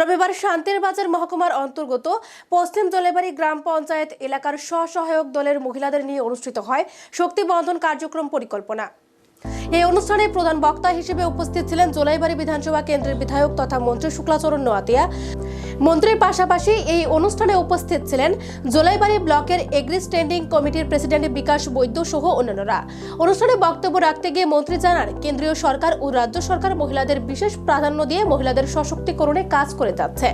রবিবার শান্তির বাজার মহকুমার অন্তর্গত পশ্চিম জলেবাড়ি গ্রাম পঞ্চায়েত এলাকার স্বসহায়ক দলের মহিলাদের নিয়ে অনুষ্ঠিত হয় শক্তিবন্ধন কার্যক্রম পরিকল্পনা। এই অনুষ্ঠানে প্রধান বক্তা হিসেবে উপস্থিত ছিলেন জোলাইবাড়ি বিধানসভা কেন্দ্রের বিধায়ক তথা মন্ত্রী শুক্লাচরণ নোয়াতিয়া মন্ত্রীর পাশাপাশি এই অনুষ্ঠানে উপস্থিত ছিলেন জোলাইবাড়ি ব্লকের এগ্রি স্ট্যান্ডিং কমিটির প্রেসিডেন্ট বিকাশ বৈদ্য সহ অন্যান্যরা। অনুষ্ঠানে বক্তব্য রাখতে গিয়ে মন্ত্রী জানান, কেন্দ্রীয় সরকার ও রাজ্য সরকার মহিলাদের বিশেষ প্রাধান্য দিয়ে মহিলাদের সশক্তিকরণে কাজ করে যাচ্ছে।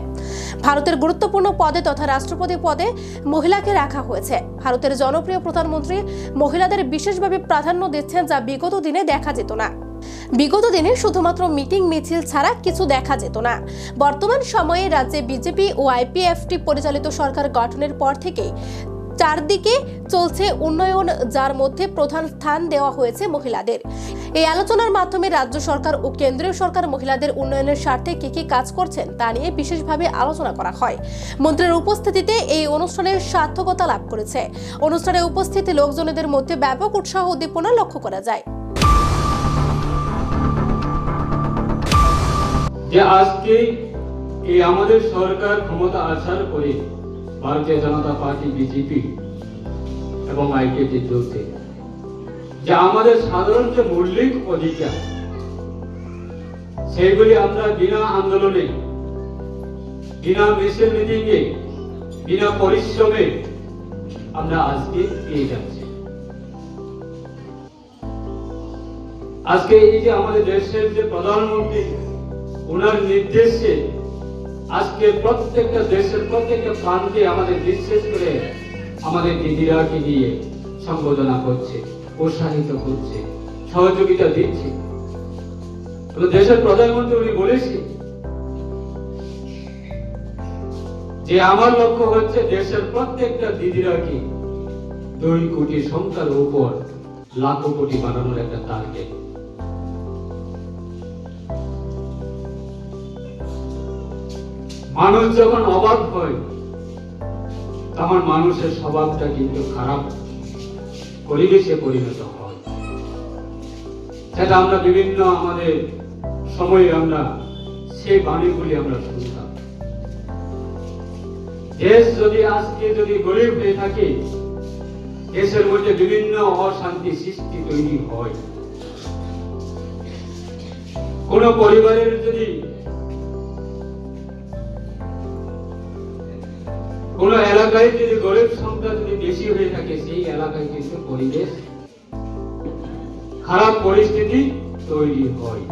ভারতের গুরুত্বপূর্ণ পদে তথা রাষ্ট্রপতি পদে মহিলাকে রাখা হয়েছে। ভারতের জনপ্রিয় প্রধানমন্ত্রী মহিলাদের বিশেষভাবে প্রাধান্য দিচ্ছেন যা বিগত দিনে দেখা যেত না। বিগত দিনে শুধুমাত্র মিটিং মিছিল ছাড়া কিছু দেখা যেত না। বর্তমান সময়ে রাজ্যে বিজেপি ও আইপিএফটি পরিচালিত সরকার গঠনের পর থেকে চারদিকে চলছে উন্নয়ন, যার মধ্যে প্রধান স্থান দেওয়া হয়েছে মহিলাদের। এই আলোচনার মাধ্যমে রাজ্য সরকার ও কেন্দ্রীয় সরকার মহিলাদের উন্নয়নের স্বার্থে কি কি কাজ করছেন তা নিয়ে বিশেষভাবে আলোচনা করা হয়। মন্ত্রীর উপস্থিতিতে এই অনুষ্ঠানের সার্থকতা লাভ করেছে। অনুষ্ঠানে উপস্থিত লোকজনদের মধ্যে ব্যাপক উৎসাহ উদ্দীপনা লক্ষ্য করা যায়। যে আজকে এই আমাদের সরকার ক্ষমতা আসার পরে ভারতীয় জনতা পার্টি, বিজেপি এবং আইকেটি চলছে, যে আমাদের সাধারণ যে মৌলিক অধিকার, সেইগুলি আমরা বিনা আন্দোলনে, বিনা মিছিল মিটিংয়ে, বিনা পরিশ্রমে আমরা আজকে পেয়ে যাচ্ছি। আজকে এই যে আমাদের দেশের যে প্রধানমন্ত্রী ওনার নির্দেশে আজকে প্রত্যেকটা দেশের প্রত্যেকটা প্রান্তে আমাদের বিশেষ করে আমাদের দিদিরাকে নিয়ে সম্বোধনা করছে, উৎসাহিত করছে, সহযোগিতা দিচ্ছে। দেশের প্রধানমন্ত্রী উনি বলেছে যে আমার লক্ষ্য হচ্ছে দেশের প্রত্যেকটা দিদিরাকে দুই কোটি সংখ্যার উপর লাখো কোটি বানানোর একটা টার্গেট মানুষ যখন অবাক হয়, তখন মানুষের স্বভাবটা কিন্তু খারাপ পরিবেশে পরিণত হয়। সেটা আমরা বিভিন্ন আমাদের সময়ে আমরা সেই বাণীগুলি আমরা শুনতাম। দেশ যদি আজকে যদি গরিব হয়ে থাকে, দেশের মধ্যে বিভিন্ন অশান্তি সৃষ্টি তৈরি হয়। কোন পরিবারের যদি কোন এলাকায় যদি গরিব সংখ্যা যদি বেশি হয়ে থাকে, সেই এলাকায় কিন্তু পরিবেশ খারাপ পরিস্থিতি তৈরি হয়।